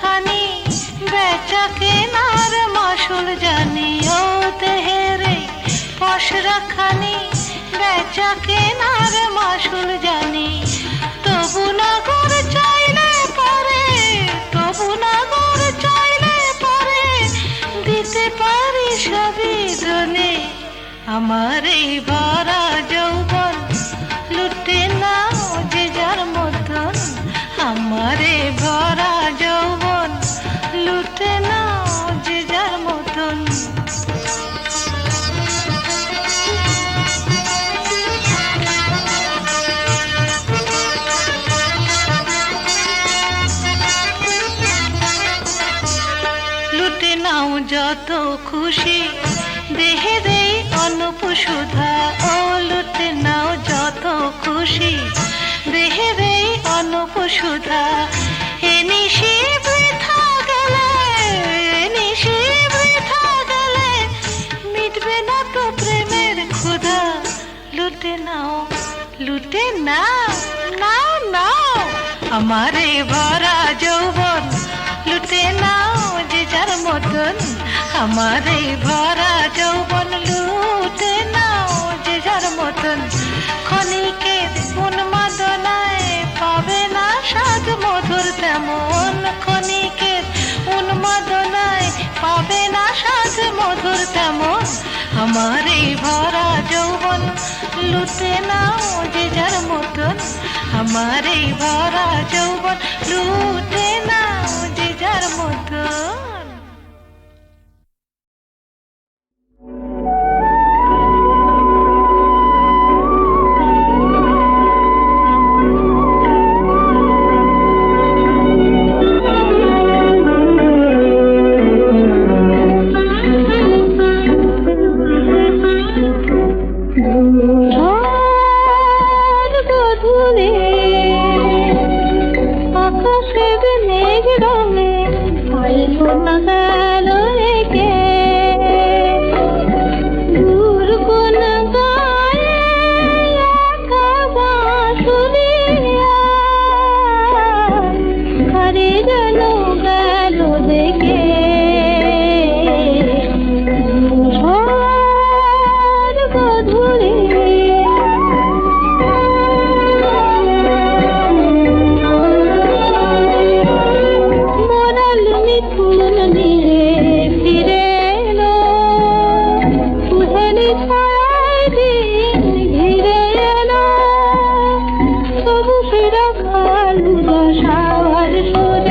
পশরাখানি বেচা কেনার মাসুল জানি ও দেহেরে পশরাখানি বেচা কেনার মাসুল জানি। তবু না ঘর চাইলে পারে, তবু না ঘর চাইলে পারে, দিতে পারি সবই জনে আমার এই ভরা যৌবন, লুটে নাও যে যার মতন আমারে ভরা সুধা লুটে নাও যত খুশি। দেহে অনুপ সুধা, এ নিশি মিটবে না তো প্রেমের ক্ষুধা। লুটে নাও লুটে নাও নাও নাও, আমারে ভরা যৌবন। লুটে নাও যে যার মতন, আমারে ভরা যৌবন লুটে যার মতন। ক্ষণিকের উন্মাদনায় পাবে না সাজ মধুর তেমন। ক্ষণিকের উন্মাদনায় পাবে না সাজ মধুর তেমন। আমার এই ভরা যৌবন লুটে নাও যে যার মতন। আমার এই ভরা যৌবন ফিরা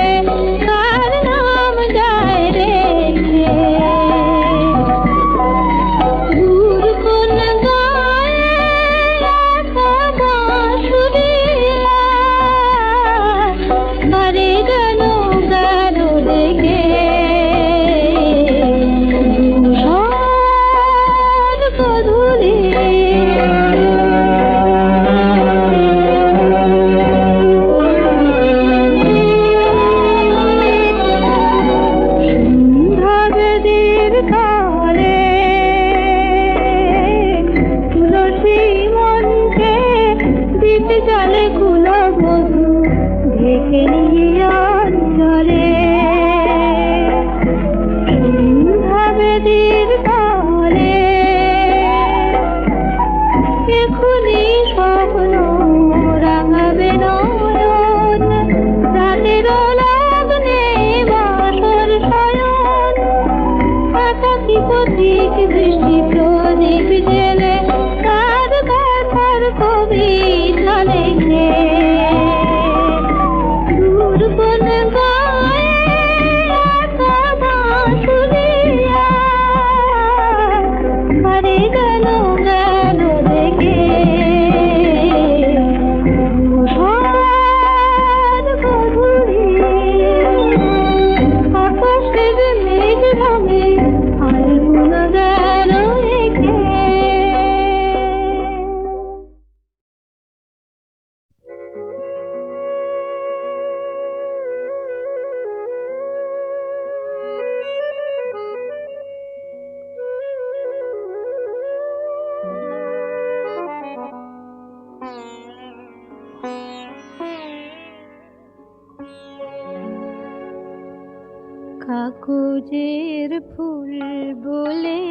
কাগজের ফুল বলে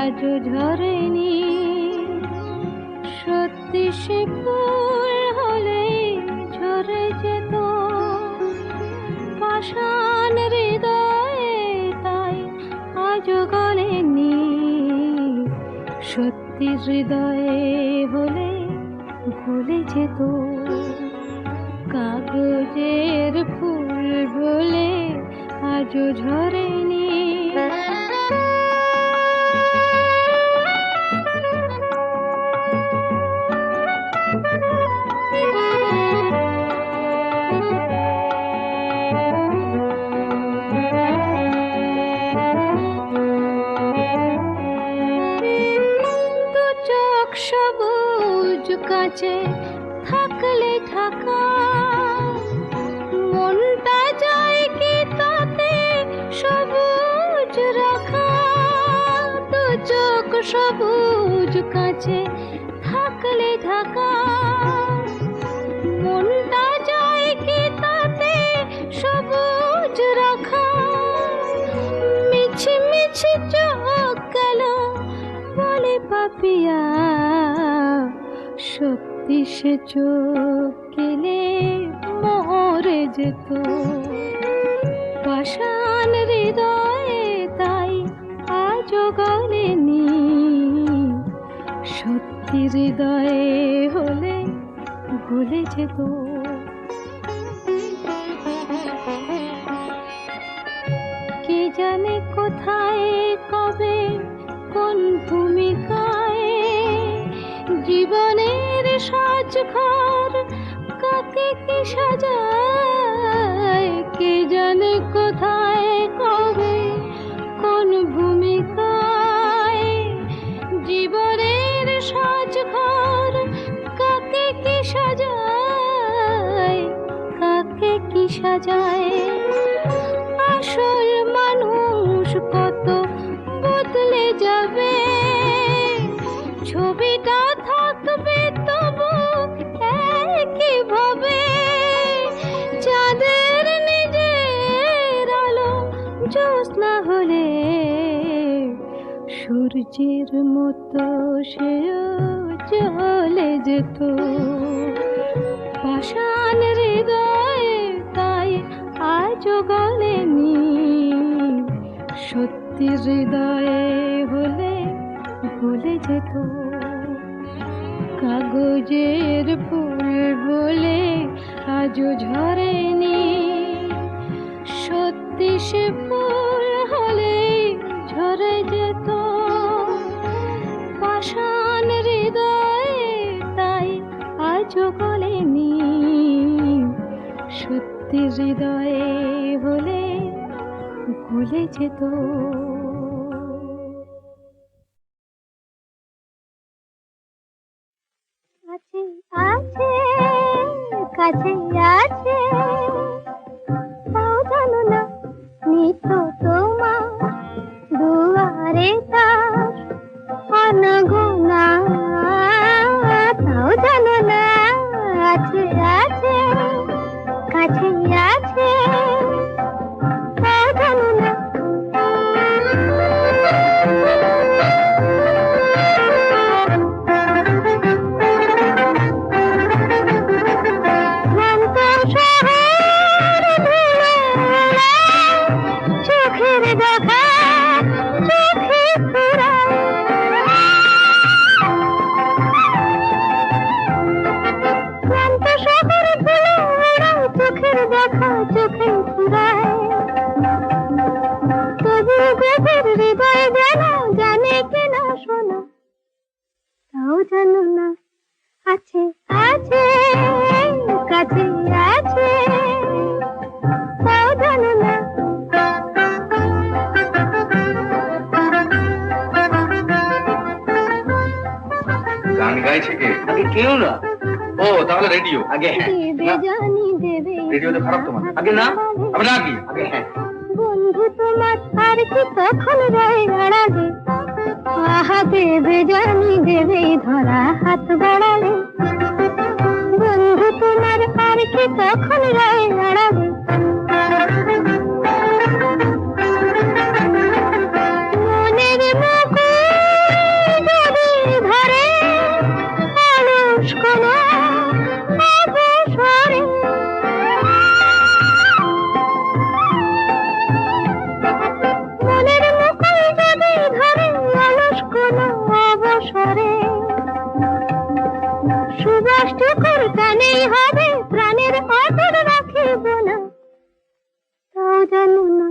আজও ঝরেনি। সত্যি সে ফুল হলে ঝরে যেত। পাষাণ হৃদয়ে তাই আজও গলেনি। সত্যি হৃদয়ে হলে ভুলে যেত। কাগজের ফুল বলে আজও ঝরেনি। চোখ সবুজ কাছে সবুজ কাছে থাকলে ঢাকা। মনটা যায় কি তাতে সবুজ রাখা। মিছি মিছি চোখ বলে পাপিয়া। সত্যি সে চোখ গেলে মরে যেত। পাষাণ হৃদয়ে হলে ভুলে যেত। কে জানে কোথায়, কবে, কোন ভূমিকায় জীবনের সাজ ঘর কাকে কি সাজায়? কে জানে কি সাজায় আসল মানুষ কত বদলে যাবে। ছবিটা থাকবে তবু একই ভাবে চাঁদের নিজের আলো জ্যোৎস্না হলে সূর্যের মতো সেও চলে যেত। সত্যি হৃদয়ে হলে, ভুলে যেত। কাগজের ফুল বলে আজও ঝরেনি। সত্যি সে ফুল হলে ঝরে যেত। পাষাণ হৃদয়ে তাই আজও গলেনি। সত্যি হৃদয়ে হলে ভুলে যেত আছে দেবে রেডিওতে খারাপ তোমার আগে না আবে না কি আগে হ্যাঁ বন্ধু তোমার আর কি তখন রয়ে দাঁড়াবে আহা দেবে জানি দেবে ধরা হাত বাড়ালে বন্ধু তোমার আর কি তখন রয়ে দাঁড়াবে করে সুবাস ঠাকুর কানেই হবে, প্রাণের অতর রাখিব না। তাও জানো না,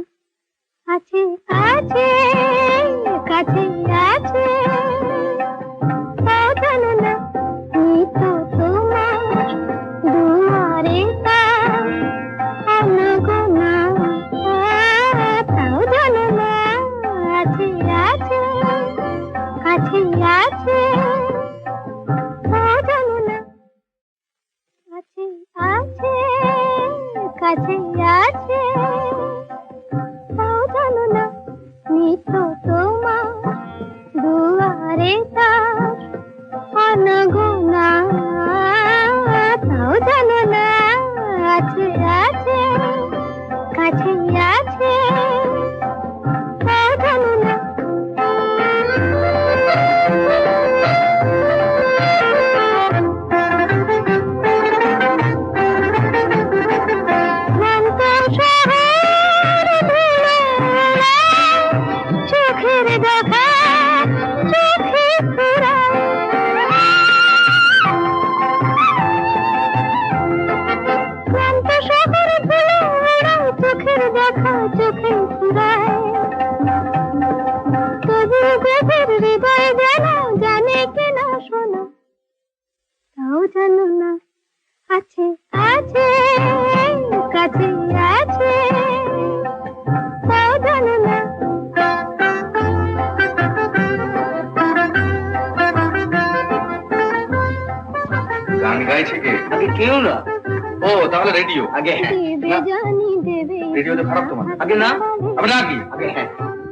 আছে আছে, কাছে, আছে। 呀姐。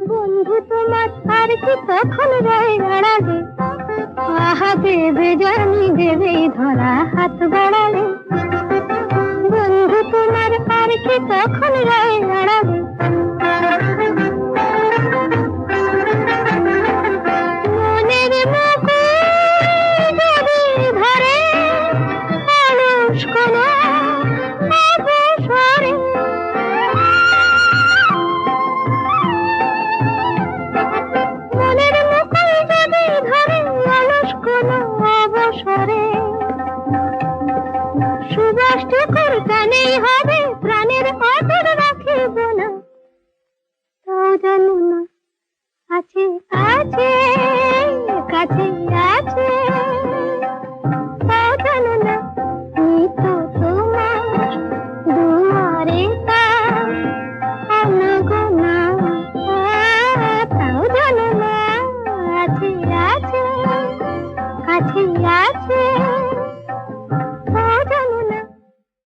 বন্ধু তোমার আর কি তখন রয়ে গড়ালে আহা দেবে জানি দেবে ধরা হাত বন্ধু তোমার আর কি তখন রয়ে গড়ালে